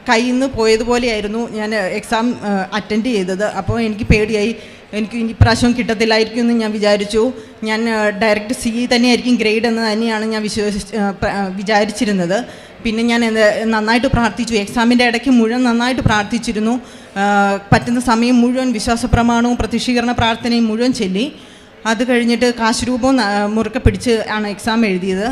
കയ്യിൽ നിന്ന് പോയതുപോലെയായിരുന്നു ഞാൻ എക്സാം അറ്റൻഡ് ചെയ്തത്. അപ്പോൾ എനിക്ക് പേടിയായി. എനിക്ക് ഇനി പ്രാവശ്യം കിട്ടത്തില്ലായിരിക്കും എന്ന് ഞാൻ വിചാരിച്ചു. ഞാൻ ഡയറക്റ്റ് സി തന്നെയായിരിക്കും ഗ്രേഡ് എന്ന് തന്നെയാണ് ഞാൻ ആ, വിചാരിച്ചിരുന്നത്. പിന്നെ ഞാൻ നന്നായിട്ട് പ്രാർത്ഥിച്ചു. എക്സാമിന്റെ ഇടയ്ക്ക് മുഴുവൻ നന്നായിട്ട് പ്രാർത്ഥിച്ചിരുന്നു. പറ്റുന്ന സമയം മുഴുവൻ വിശ്വാസ പ്രമാണവും പ്രതിഷ്ഠീകരണ പ്രാർത്ഥനയും മുഴുവൻ ചൊല്ലി. അത് കഴിഞ്ഞിട്ട് കാശുരൂപം മുറുക്കെ പിടിച്ച് ആണ് എക്സാം എഴുതിയത്.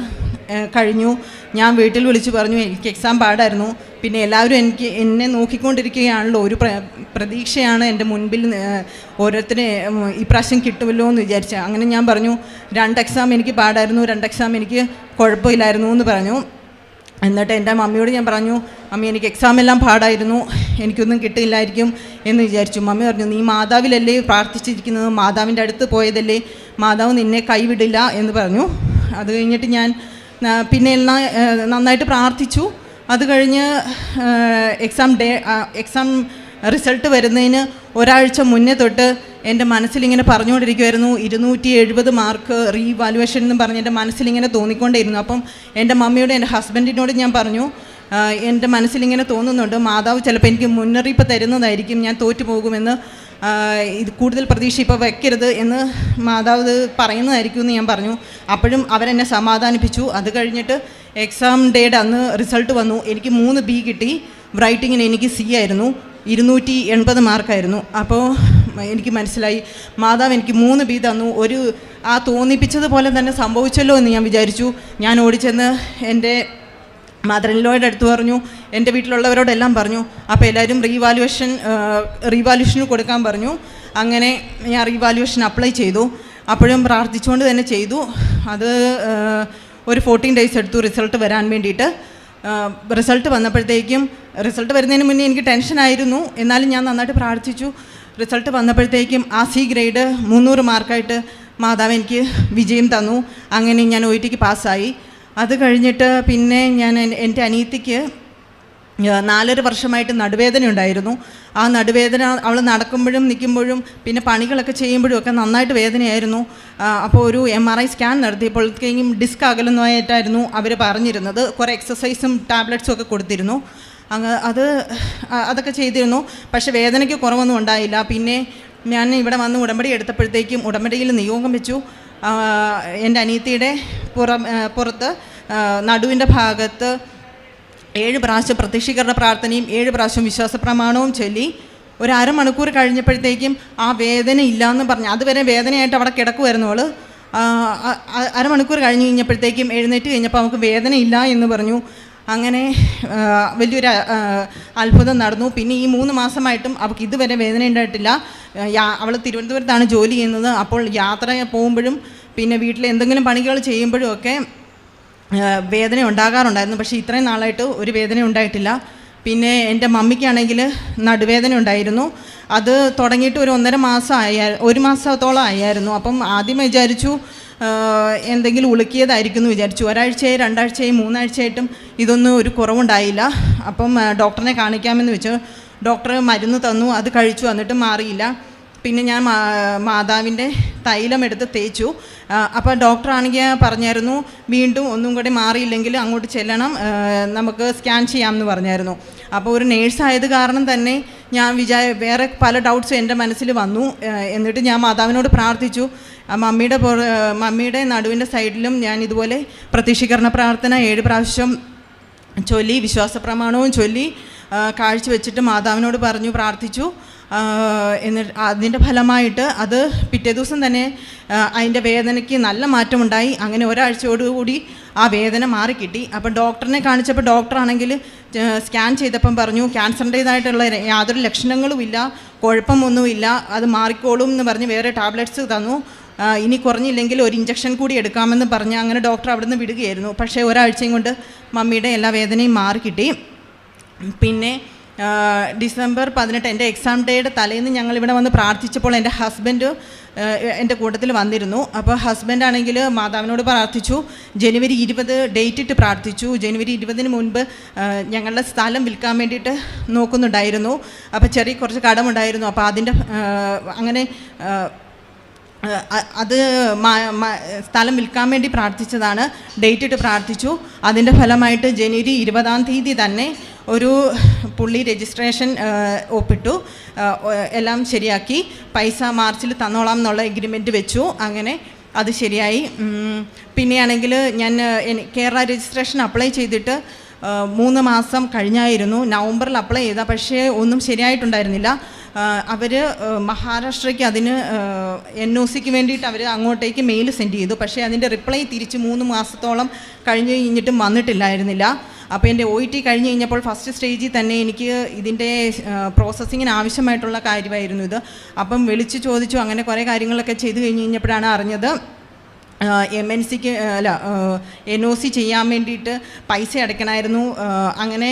കഴിഞ്ഞു. ഞാൻ വീട്ടിൽ വിളിച്ചു പറഞ്ഞു എനിക്ക് എക്സാം പാടായിരുന്നു. പിന്നെ എല്ലാവരും എനിക്ക് എന്നെ നോക്കിക്കൊണ്ടിരിക്കുകയാണല്ലോ. ഒരു പ്ര പ്രതീക്ഷയാണ് എന്റെ മുൻപിൽ ഓരോരുത്തരെ ഉം, ഈ പ്രാവശ്യം കിട്ടുമല്ലോ എന്ന് വിചാരിച്ച. അങ്ങനെ ഞാൻ പറഞ്ഞു രണ്ട് എക്സാം എനിക്ക് പാടായിരുന്നു. രണ്ട് എക്സാം എനിക്ക് കുഴപ്പമില്ലായിരുന്നു എന്ന് പറഞ്ഞു. എന്നിട്ട് എന്റെ മമ്മിയോട് ഞാൻ പറഞ്ഞു മമ്മി എനിക്ക് എക്സാം എല്ലാം പാടായിരുന്നു. എനിക്കൊന്നും കിട്ടിയില്ലായിരിക്കും എന്ന് വിചാരിച്ചു. മമ്മി പറഞ്ഞു നീ മാതാവിലല്ലേ പ്രാർത്ഥിച്ചിരിക്കുന്നത്? മാതാവിന്റെ അടുത്ത് പോയതല്ലേ? മാതാവ് നിന്നെ കൈവിടില്ല എന്ന് പറഞ്ഞു. അത് കഴിഞ്ഞിട്ട് ഞാൻ പിന്നെ നന്നായിട്ട് പ്രാർത്ഥിച്ചു. അത് കഴിഞ്ഞ് എക്സാം ഡേ എക്സാം റിസൾട്ട് വരുന്നതിന് ഒരാഴ്ച മുന്നേ തൊട്ട് എന്റെ മനസ്സിലിങ്ങനെ പറഞ്ഞുകൊണ്ടിരിക്കുമായിരുന്നു ഇരുന്നൂറ്റി എഴുപത് മാർക്ക് റീവാലുവേഷൻ എന്ന് പറഞ്ഞ് എന്റെ മനസ്സിലിങ്ങനെ തോന്നിക്കൊണ്ടേയിരുന്നു. അപ്പം എന്റെ മമ്മിയോട് എന്റെ ഹസ്ബൻഡിനോട് ഞാൻ പറഞ്ഞു എന്റെ മനസ്സിലിങ്ങനെ തോന്നുന്നുണ്ട് മാതാവ് ചിലപ്പോൾ എനിക്ക് മുന്നറിയിപ്പ് തരുന്നതായിരിക്കും ഞാൻ തോറ്റു പോകുമെന്ന് ഇത് കൂടുതൽ പ്രതീക്ഷ ഇപ്പോൾ വെക്കരുത് എന്ന് മാതാവ് പറയുന്നതായിരിക്കും എന്ന് ഞാൻ പറഞ്ഞു. അപ്പോഴും അവരെന്നെ സമാധാനിപ്പിച്ചു. അത് കഴിഞ്ഞിട്ട് എക്സാം ഡേയുടെ അന്ന് റിസൾട്ട് വന്നു. എനിക്ക് മൂന്ന് ബി കിട്ടി. റൈറ്റിങ്ങിന് എനിക്ക് സി ആയിരുന്നു. ഇരുന്നൂറ്റി എൺപത് മാർക്കായിരുന്നു. അപ്പോൾ എനിക്ക് മനസ്സിലായി. മാതാവ് എനിക്ക് മൂന്ന് ബി തന്നു. ഒരു ആ തോന്നിപ്പിച്ചതുപോലെ തന്നെ സംഭവിച്ചല്ലോ എന്ന് ഞാൻ വിചാരിച്ചു. ഞാൻ ഓടിച്ചെന്ന് എന്റെ മദറിൻലോയുടെ അടുത്ത് പറഞ്ഞു എന്റെ വീട്ടിലുള്ളവരോടെല്ലാം പറഞ്ഞു. അപ്പോൾ എല്ലാവരും റീവാലുവേഷൻ റീവാലുവേഷന് കൊടുക്കാൻ പറഞ്ഞു. അങ്ങനെ ഞാൻ റീവാലുവേഷൻ അപ്ലൈ ചെയ്തു. അപ്പോഴും പ്രാർത്ഥിച്ചുകൊണ്ട് തന്നെ ചെയ്തു. അത് ഒരു ഫോർട്ടീൻ ഡേയ്സ് എടുത്തു റിസൾട്ട് വരാൻ വേണ്ടിയിട്ട്. റിസൾട്ട് വന്നപ്പോഴത്തേക്കും റിസൾട്ട് വരുന്നതിന് മുന്നേ എനിക്ക് ടെൻഷനായിരുന്നു എന്നാലും ഞാൻ നന്നായിട്ട് പ്രാർത്ഥിച്ചു. റിസൾട്ട് വന്നപ്പോഴത്തേക്കും ആ സി ഗ്രേഡ് മുന്നൂറ് മാർക്കായിട്ട് മാതാവ് എനിക്ക് വിജയം തന്നു. അങ്ങനെ ഞാൻ ഒ ടിക്ക് പാസ്സായി അത് കഴിഞ്ഞിട്ട് പിന്നെ ഞാൻ എൻ- എന്റെ അനിയത്തിക്ക് നാലര വർഷമായിട്ട് നടുവേദന ഉണ്ടായിരുന്നു. ആ നടുവേദന അവൾ നടക്കുമ്പോഴും നിൽക്കുമ്പോഴും പിന്നെ പണികളൊക്കെ ചെയ്യുമ്പോഴും ഒക്കെ നന്നായിട്ട് വേദനയായിരുന്നു. അപ്പോൾ ഒരു എം ആർ ഐ സ്കാൻ നടത്തിയപ്പോഴത്തേക്കും ഡിസ്ക് അകലുന്നതായിട്ടായിരുന്നു അവർ പറഞ്ഞിരുന്നത്. കുറേ എക്സസൈസും ടാബ്ലറ്റ്സും ഒക്കെ കൊടുത്തിരുന്നു. അങ്ങ് അത് അതൊക്കെ ചെയ്തിരുന്നു. പക്ഷേ വേദനയ്ക്ക് കുറവൊന്നും ഉണ്ടായില്ല. പിന്നെ ഞാൻ ഇവിടെ വന്ന് ഉടമ്പടി എടുത്തപ്പോഴത്തേക്കും ഉടമ്പടിയിൽ നിയോഗം വെച്ചു. എന്റെ അനിയത്തിയുടെ പുറം പുറത്ത് നടുവിന്റെ ഭാഗത്ത് ഏഴ് പ്രാവശ്യം പ്രത്യക്ഷീകരണ പ്രാർത്ഥനയും ഏഴ് പ്രാവശ്യം വിശ്വാസ പ്രമാണവും ചൊല്ലി ഒരു അരമണിക്കൂർ കഴിഞ്ഞപ്പോഴത്തേക്കും ആ വേദന ഇല്ലയെന്ന് പറഞ്ഞു. അതുവരെ വേദനയായിട്ട് അവിടെ കിടക്കുമായിരുന്നു അവൾ അരമണിക്കൂർ കഴിഞ്ഞ് കഴിഞ്ഞപ്പോഴത്തേക്കും എഴുന്നേറ്റ് കഴിഞ്ഞപ്പോൾ നമുക്ക് വേദന ഇല്ല എന്ന് പറഞ്ഞു. അങ്ങനെ വലിയൊരു അത്ഭുതം നടന്നു. പിന്നെ ഈ മൂന്ന് മാസമായിട്ടും അവൾക്ക് ഇതുവരെ വേദന ഉണ്ടായിട്ടില്ല. അവൾ തിരുവനന്തപുരത്താണ് ജോലി ചെയ്യുന്നത്. അപ്പോൾ യാത്ര പോകുമ്പോഴും പിന്നെ വീട്ടിൽ എന്തെങ്കിലും പണികൾ ചെയ്യുമ്പോഴും ഒക്കെ വേദന ഉണ്ടാകാറുണ്ടായിരുന്നു. പക്ഷേ ഇത്രയും നാളായിട്ട് ഒരു വേദന ഉണ്ടായിട്ടില്ല. പിന്നെ എന്റെ മമ്മിക്കാണെങ്കിൽ നടുവേദന ഉണ്ടായിരുന്നു. അത് തുടങ്ങിയിട്ട് ഒരു ഒന്നര മാസം ആയ ഒരു മാസത്തോളം ആയായിരുന്നു. അപ്പം ആദ്യം വിചാരിച്ചു എന്തെങ്കിലും ഉളുക്കിയതായിരിക്കും എന്ന് വിചാരിച്ചു. ഒരാഴ്ചയായി രണ്ടാഴ്ചയായി മൂന്നാഴ്ചയായിട്ടും ഇതൊന്നും ഒരു കുറവുണ്ടായില്ല. അപ്പം ഡോക്ടറിനെ കാണിക്കാമെന്ന് വെച്ചു. ഡോക്ടർ മരുന്ന് തന്നു അത് കഴിച്ചു എന്നിട്ട് മാറിയില്ല. പിന്നെ ഞാൻ മാതാവിന്റെ തൈലം എടുത്ത് തേച്ചു അപ്പോൾ ഡോക്ടറാണെങ്കിൽ പറഞ്ഞായിരുന്നു വീണ്ടും ഒന്നും കൂടി മാറിയില്ലെങ്കിൽ അങ്ങോട്ട് ചെല്ലണം. നമുക്ക് സ്കാൻ ചെയ്യാമെന്ന് പറഞ്ഞായിരുന്നു. അപ്പോൾ ഒരു നേഴ്സായത് കാരണം തന്നെ ഞാൻ വിചാ വേറെ പല ഡൗട്ട്സും എന്റെ മനസ്സിൽ വന്നു. എന്നിട്ട് ഞാൻ മാതാവിനോട് പ്രാർത്ഥിച്ചു. ആ, മമ്മിയുടെ പുറ മമ്മിയുടെ നടുവിന്റെ സൈഡിലും ഞാൻ ഇതുപോലെ പ്രത്യക്ഷീകരണ പ്രാർത്ഥന ഏഴ് പ്രാവശ്യം ചൊല്ലി വിശ്വാസ പ്രമാണവും ചൊല്ലി കാഴ്ചവെച്ചിട്ട് മാതാവിനോട് പറഞ്ഞു പ്രാർത്ഥിച്ചു. എന്നിട്ട് അതിന്റെ ഫലമായിട്ട് അത് പിറ്റേ ദിവസം തന്നെ അതിന്റെ വേദനയ്ക്ക് നല്ല മാറ്റമുണ്ടായി. അങ്ങനെ ഒരാഴ്ചയോടുകൂടി ആ വേദന മാറിക്കിട്ടി. അപ്പം ഡോക്ടറിനെ കാണിച്ചപ്പോൾ ഡോക്ടറാണെങ്കിൽ സ്കാൻ ചെയ്തപ്പം പറഞ്ഞു ക്യാൻസറിന്റേതായിട്ടുള്ള യാതൊരു ലക്ഷണങ്ങളുമില്ല കുഴപ്പമൊന്നുമില്ല അത് മാറിക്കോളും എന്ന് പറഞ്ഞ് വേറെ ടാബ്ലറ്റ്സ് തന്നു. ഇനി കുറഞ്ഞില്ലെങ്കിൽ ഒരു ഇഞ്ചക്ഷൻ കൂടി എടുക്കാമെന്ന് പറഞ്ഞ് അങ്ങനെ ഡോക്ടർ അവിടുന്ന് വിടുകയായിരുന്നു. പക്ഷേ ഒരാഴ്ചയും കൊണ്ട് മമ്മിയുടെ എല്ലാ വേദനയും മാറിക്കിട്ടി പിന്നെ ഡിസംബർ പതിനെട്ട് എന്റെ എക്സാം ഡേയുടെ തലേന്ന് ഞങ്ങൾ ഇവിടെ വന്ന് പ്രാർത്ഥിച്ചപ്പോൾ എന്റെ ഹസ്ബൻഡ് എന്റെ കൂട്ടത്തിൽ വന്നിരുന്നു. അപ്പോൾ ഹസ്ബൻഡ് ആണെങ്കിൽ മാതാവിനോട് പ്രാർത്ഥിച്ചു. ജനുവരി ഇരുപത് ഡേറ്റ് ഇട്ട് പ്രാർത്ഥിച്ചു. ജനുവരി ഇരുപതിന് മുൻപ് ഞങ്ങളുടെ സ്ഥലം വിൽക്കാൻ വേണ്ടിയിട്ട് നോക്കുന്നുണ്ടായിരുന്നു. അപ്പോൾ ചെറിയ കുറച്ച് കടമുണ്ടായിരുന്നു. അപ്പോൾ അതിന്റെ അങ്ങനെ അത് സ്ഥലം വിൽക്കാൻ വേണ്ടി പ്രാർത്ഥിച്ചതാണ്. ഡേറ്റ് ഇട്ട് പ്രാർത്ഥിച്ചു. അതിന്റെ ഫലമായിട്ട് ജനുവരി ഇരുപതാം തീയതി തന്നെ ഒരു പുള്ളി രജിസ്ട്രേഷൻ ഒപ്പിട്ടു. എല്ലാം ശരിയാക്കി. പൈസ മാർച്ചിൽ തന്നോളാം എന്നുള്ള എഗ്രിമെന്റ് വെച്ചു. അങ്ങനെ അത് ശരിയായി. പിന്നെയാണെങ്കിൽ ഞാൻ കേരള രജിസ്ട്രേഷൻ അപ്ലൈ ചെയ്തിട്ട് മൂന്ന് മാസം കഴിഞ്ഞായിരുന്നു. നവംബറിൽ അപ്ലൈ ചെയ്ത. പക്ഷേ ഒന്നും ശരിയായിട്ടുണ്ടായിരുന്നില്ല. അവർ മഹാരാഷ്ട്രയ്ക്ക് അതിന് എൻ ഒ സിക്ക് വേണ്ടിയിട്ട് അവർ അങ്ങോട്ടേക്ക് മെയിൽ സെൻഡ് ചെയ്തു. പക്ഷേ അതിന്റെ റിപ്ലൈ തിരിച്ച് മൂന്ന് മാസത്തോളം കഴിഞ്ഞ് കഴിഞ്ഞിട്ടും വന്നിട്ടില്ലായിരുന്നില്ല. അപ്പോൾ എന്റെ ഒ ടി കഴിഞ്ഞ് കഴിഞ്ഞപ്പോൾ ഫസ്റ്റ് സ്റ്റേജിൽ തന്നെ എനിക്ക് ഇതിന്റെ പ്രോസസ്സിങ്ങിന് ആവശ്യമായിട്ടുള്ള കാര്യമായിരുന്നു ഇത്. അപ്പം വിളിച്ച് ചോദിച്ചു അങ്ങനെ കുറേ കാര്യങ്ങളൊക്കെ ചെയ്ത് കഴിഞ്ഞ് കഴിഞ്ഞപ്പോഴാണ് അറിഞ്ഞത് എം എൻ സിക്ക് അല്ല എൻ ഒ സി ചെയ്യാൻ വേണ്ടിയിട്ട് പൈസ അടയ്ക്കണമായിരുന്നു. അങ്ങനെ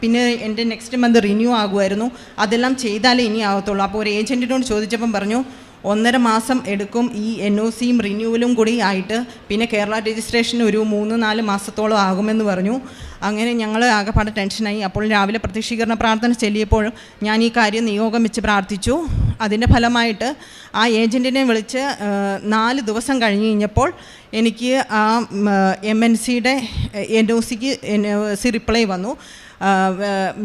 പിന്നെ എന്റെ നെക്സ്റ്റ് മന്ത് റിന്യൂ ആകുമായിരുന്നു. അതെല്ലാം ചെയ്താലേ ഇനി ആകത്തുള്ളൂ അപ്പോൾ ഒരു ഏജന്റിനോട് ചോദിച്ചപ്പം പറഞ്ഞു ഒന്നര മാസം എടുക്കും ഈ എൻ ഒ സിയും റിന്യൂവലും കൂടി ആയിട്ട്. പിന്നെ കേരള രജിസ്ട്രേഷന് ഒരു മൂന്ന് നാല് മാസത്തോളം ആകുമെന്ന് പറഞ്ഞു. അങ്ങനെ ഞങ്ങൾ ആകെപ്പാടെ ടെൻഷനായി. അപ്പോൾ രാവിലെ പ്രത്യക്ഷീകരണ പ്രാർത്ഥന ചെല്ലിയപ്പോഴും ഞാൻ ഈ കാര്യം നിയോഗം വെച്ച് പ്രാർത്ഥിച്ചു. അതിന്റെ ഫലമായിട്ട് ആ ഏജന്റിനെ വിളിച്ച് നാല് ദിവസം കഴിഞ്ഞ് കഴിഞ്ഞപ്പോൾ എനിക്ക് ആ എം എൻ സിയുടെ എൻ ഒ സിക്ക് എൻ സി റിപ്ലൈ വന്നു.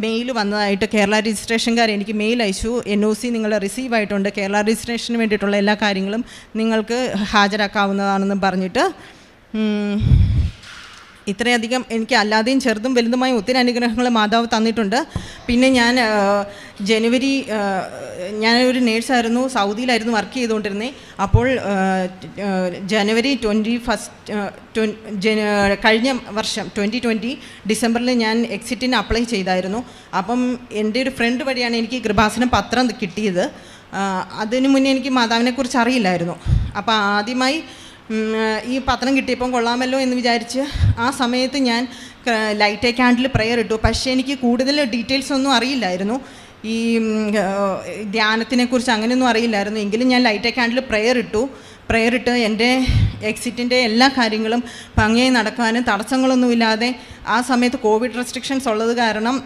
മെയിൽ വന്നതായിട്ട് കേരള രജിസ്ട്രേഷൻകാർ എനിക്ക് മെയിൽ അയച്ചു. എൻ ഒ സി നിങ്ങൾ റിസീവ് ആയിട്ടുണ്ട്. കേരള രജിസ്ട്രേഷന് വേണ്ടിയിട്ടുള്ള എല്ലാ കാര്യങ്ങളും നിങ്ങൾക്ക് ഹാജരാക്കാവുന്നതാണെന്ന് പറഞ്ഞിട്ട് ഇത്രയധികം എനിക്ക് അല്ലാതെയും ചെറുതും വലുതുമായ ഒത്തിരി അനുഗ്രഹങ്ങൾ മാതാവ് തന്നിട്ടുണ്ട്. പിന്നെ ഞാൻ ജനുവരി ഞാനൊരു നേഴ്സായിരുന്നു സൗദിയിലായിരുന്നു വർക്ക് ചെയ്തുകൊണ്ടിരുന്നത് അപ്പോൾ ജനുവരി ട്വന്റി ഫസ്റ്റ് കഴിഞ്ഞ വർഷം ട്വന്റി ട്വന്റി ഡിസംബറിൽ ഞാൻ എക്സിറ്റിന് അപ്ലൈ ചെയ്തായിരുന്നു. അപ്പം എന്റെ ഒരു ഫ്രണ്ട് വഴിയാണ് എനിക്ക് കൃപാസനം പത്രം കിട്ടിയത്. അതിനു മുന്നേ എനിക്ക് മാതാവിനെക്കുറിച്ച് അറിയില്ലായിരുന്നു. അപ്പോൾ ആദ്യമായി ഈ പത്രം കിട്ടിയപ്പം കൊള്ളാമല്ലോ എന്ന് വിചാരിച്ച് ആ സമയത്ത് ഞാൻ ലൈറ്റ് ക്യാൻഡിൽ പ്രെയർ ഇട്ടു. പക്ഷേ എനിക്ക് കൂടുതൽ ഡീറ്റെയിൽസ് ഒന്നും അറിയില്ലായിരുന്നു. ഈ ധ്യാനത്തിനെ കുറിച്ച് ധ്യാനത്തിനെക്കുറിച്ച് അങ്ങനെയൊന്നും അറിയില്ലായിരുന്നു. എങ്കിലും ഞാൻ ലൈറ്റ് ക്യാൻഡിൽ പ്രെയർ ഇട്ടു. പ്രെയർ ഇട്ട് എന്റെ എക്സിറ്റിന്റെ എല്ലാ കാര്യങ്ങളും ഭംഗിയായി നടക്കാനും തടസ്സങ്ങളൊന്നുമില്ലാതെ ആ സമയത്ത് കോവിഡ് റെസ്ട്രിക്ഷൻസ് ഉള്ളത് കാരണം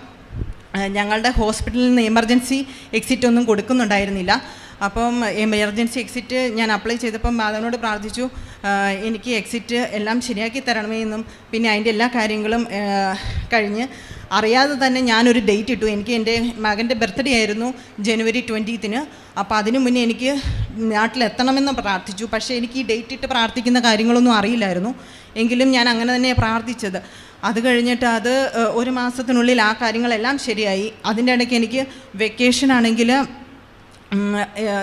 ഞങ്ങളുടെ ഹോസ്പിറ്റലിൽ നിന്ന് എമർജൻസി എക്സിറ്റ് ഒന്നും കൊടുക്കുന്നുണ്ടായിരുന്നില്ല. അപ്പം എമർജൻസി എക്സിറ്റ് ഞാൻ അപ്ലൈ ചെയ്തപ്പം മാധവനോട് പ്രാർത്ഥിച്ചു. എനിക്ക് എക്സിറ്റ് എല്ലാം ശരിയാക്കി തരണമെന്നും പിന്നെ അതിന്റെ എല്ലാ കാര്യങ്ങളും കഴിഞ്ഞ് അറിയാതെ തന്നെ ഞാനൊരു ഡേറ്റ് ഇട്ടു. എനിക്ക് എന്റെ മകന്റെ ബർത്ത്ഡേ ആയിരുന്നു ജനുവരി ട്വന്റീത്തിന് അപ്പോൾ അതിനു മുന്നേ എനിക്ക് നാട്ടിലെത്തണമെന്ന് പ്രാർത്ഥിച്ചു. പക്ഷേ എനിക്ക് ഈ ഡേറ്റ് ഇട്ട് പ്രാർത്ഥിക്കുന്ന കാര്യങ്ങളൊന്നും അറിയില്ലായിരുന്നു. എങ്കിലും ഞാൻ അങ്ങനെ തന്നെ പ്രാർത്ഥിച്ചത്. അത് കഴിഞ്ഞിട്ട് അത് ഒരു മാസത്തിനുള്ളിൽ ആ കാര്യങ്ങളെല്ലാം ശരിയായി. അതിന്റെ ഇടയ്ക്ക് എനിക്ക് വെക്കേഷൻ ആണെങ്കിൽ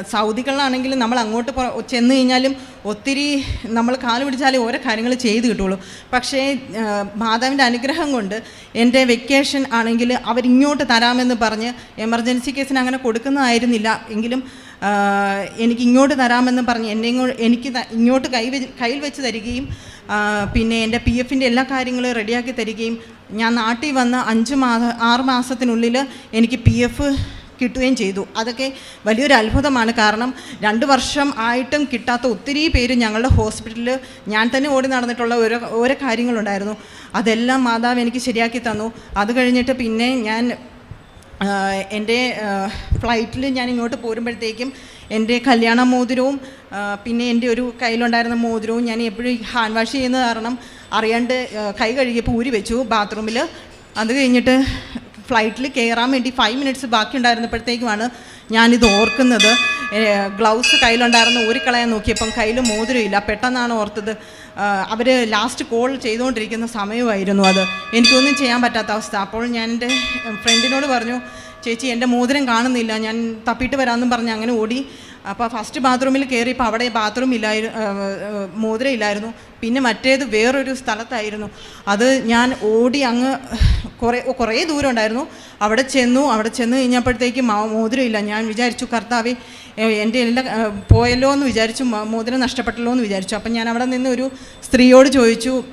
സൗദികളിലാണെങ്കിൽ നമ്മൾ അങ്ങോട്ട് ചെന്ന് കഴിഞ്ഞാലും ഒത്തിരി നമ്മൾ കാൽ പിടിച്ചാലേ ഓരോ കാര്യങ്ങൾ ചെയ്ത് കിട്ടുള്ളൂ പക്ഷേ മാതാവിന്റെ അനുഗ്രഹം കൊണ്ട് എന്റെ വെക്കേഷൻ ആണെങ്കിൽ അവരിങ്ങോട്ട് തരാമെന്ന് പറഞ്ഞ് എമർജൻസി കേസിന് അങ്ങനെ കൊടുക്കുന്നതായിരുന്നില്ല. എങ്കിലും എനിക്ക് ഇങ്ങോട്ട് തരാമെന്ന് പറഞ്ഞ് എന്നെ എനിക്ക് ഇങ്ങോട്ട് കൈ കയ്യിൽ വെച്ച് തരികയും പിന്നെ എന്റെ പി എഫിന്റെ എല്ലാ കാര്യങ്ങളും റെഡിയാക്കി തരികയും ഞാൻ നാട്ടിൽ വന്ന് അഞ്ച് മാസ ആറ് മാസത്തിനുള്ളിൽ എനിക്ക് പി എഫ് കിട്ടുകയും ചെയ്തു. അതൊക്കെ വലിയൊരു അത്ഭുതമാണ്. കാരണം രണ്ട് വർഷം ആയിട്ടും കിട്ടാത്ത ഒത്തിരി പേര് ഞങ്ങളുടെ ഹോസ്പിറ്റലിൽ ഞാൻ തന്നെ ഓടി നടന്നിട്ടുള്ള ഓരോ ഓരോ കാര്യങ്ങളുണ്ടായിരുന്നു. അതെല്ലാം മാതാവ് എനിക്ക് ശരിയാക്കി തന്നു. അത് കഴിഞ്ഞിട്ട് പിന്നെ ഞാൻ എന്റെ ഫ്ലൈറ്റിൽ ഞാൻ ഇങ്ങോട്ട് പോരുമ്പോഴത്തേക്കും എന്റെ കല്യാണ മോതിരവും പിന്നെ എന്റെ ഒരു കയ്യിലുണ്ടായിരുന്ന മോതിരവും ഞാൻ എപ്പോഴും ഹാൻഡ് വാഷ് ചെയ്യുന്നത് കാരണം അറിയാണ്ട് കൈ കഴുകിയപ്പോൾ ഊരി വെച്ചു ബാത്റൂമിൽ അത് കഴിഞ്ഞിട്ട് ഫ്ലൈറ്റിൽ കയറാൻ വേണ്ടി ഫൈവ് മിനിറ്റ്സ് ബാക്കി ഉണ്ടായിരുന്നപ്പോഴത്തേക്കുമാണ് ഞാനിത് ഓർക്കുന്നത്. ഗ്ലൗസ് കയ്യിലുണ്ടായിരുന്നു ഊരിക്കളയാൻ നോക്കിയപ്പം കയ്യിൽ മോതിരമില്ല. പെട്ടെന്നാണ് ഓർത്തത്. അവർ ലാസ്റ്റ് കോൾ ചെയ്തുകൊണ്ടിരിക്കുന്ന സമയമായിരുന്നു അത്. എനിക്കൊന്നും ചെയ്യാൻ പറ്റാത്ത അവസ്ഥ. അപ്പോൾ ഞാൻ എന്റെ ഫ്രണ്ടിനോട് പറഞ്ഞു ചേച്ചി എന്റെ മോതിരം കാണുന്നില്ല. ഞാൻ തപ്പിയിട്ട് വരാമെന്നും പറഞ്ഞ് അങ്ങനെ ഓടി അപ്പോൾ ഫസ്റ്റ് ബാത്റൂമിൽ കയറിയപ്പോൾ അവിടെ ബാത്റൂം ഇല്ലായിരുന്നു മോതിരം ഇല്ലായിരുന്നു പിന്നെ മറ്റേത് വേറൊരു സ്ഥലത്തായിരുന്നു. അത് ഞാൻ ഓടി അങ്ങ് കുറേ കുറേ ദൂരം ഉണ്ടായിരുന്നു. അവിടെ ചെന്നു. അവിടെ ചെന്ന് കഴിഞ്ഞപ്പോഴത്തേക്ക് മോതിരം ഇല്ല ഞാൻ വിചാരിച്ചു കർത്താവേ എന്റെ എല്ലാ പോയല്ലോ എന്ന് വിചാരിച്ചു. മോതിരം നഷ്ടപ്പെട്ടല്ലോ എന്ന് വിചാരിച്ചു. അപ്പം ഞാൻ അവിടെ നിന്ന് ഒരു സ്ത്രീയോട് ചോദിച്ചു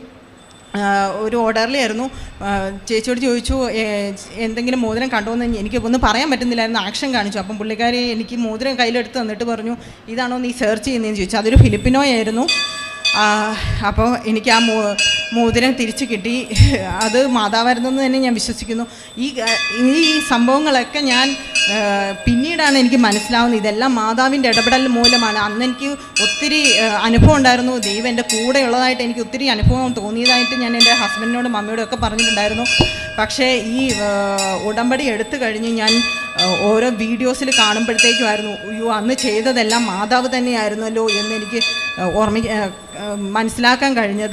ഒരു ഓർഡറിലായിരുന്നു. ചേച്ചിയോട് ചോദിച്ചു എന്തെങ്കിലും മോതിരം കണ്ടോന്ന് എനിക്ക് ഒന്നും പറയാൻ പറ്റുന്നില്ലായിരുന്നു. ആക്ഷൻ കാണിച്ചു. അപ്പം പുള്ളിക്കാരി എനിക്ക് മോതിരം കയ്യിലെടുത്ത് തന്നിട്ട് പറഞ്ഞു ഇതാണോ നീ സെർച്ച് ചെയ്യുന്നതെന്ന് ചോദിച്ചു. അതൊരു ഫിലിപ്പിനോയായിരുന്നു. അപ്പോൾ എനിക്ക് ആ മോതിരം തിരിച്ചു കിട്ടി. അത് മാതാവായിരുന്നെന്ന് തന്നെ ഞാൻ വിശ്വസിക്കുന്നു. ഈ ഈ സംഭവങ്ങളൊക്കെ ഞാൻ പിന്നീടാണ് എനിക്ക് മനസ്സിലാവുന്നത്. ഇതെല്ലാം മാതാവിന്റെ ഇടപെടൽ മൂലമാണ്. അന്ന് എനിക്ക് ഒത്തിരി അനുഭവം ഉണ്ടായിരുന്നു. ദൈവം എന്റെ കൂടെ ഉള്ളതായിട്ട് എനിക്ക് ഒത്തിരി അനുഭവം തോന്നിയതായിട്ട് ഞാൻ എന്റെ ഹസ്ബൻഡിനോടും മമ്മിയോടും ഒക്കെ പറഞ്ഞിട്ടുണ്ടായിരുന്നു. പക്ഷേ ഈ ഉടമ്പടി എടുത്തു കഴിഞ്ഞ് ഞാൻ ഓരോ വീഡിയോസിൽ കാണുമ്പോഴത്തേക്കുമായിരുന്നു അയ്യോ അന്ന് ചെയ്തതെല്ലാം മാതാവ് തന്നെയായിരുന്നല്ലോ എന്ന് എനിക്ക് ഓർമ്മ മനസ്സിലാക്കാൻ കഴിഞ്ഞത്.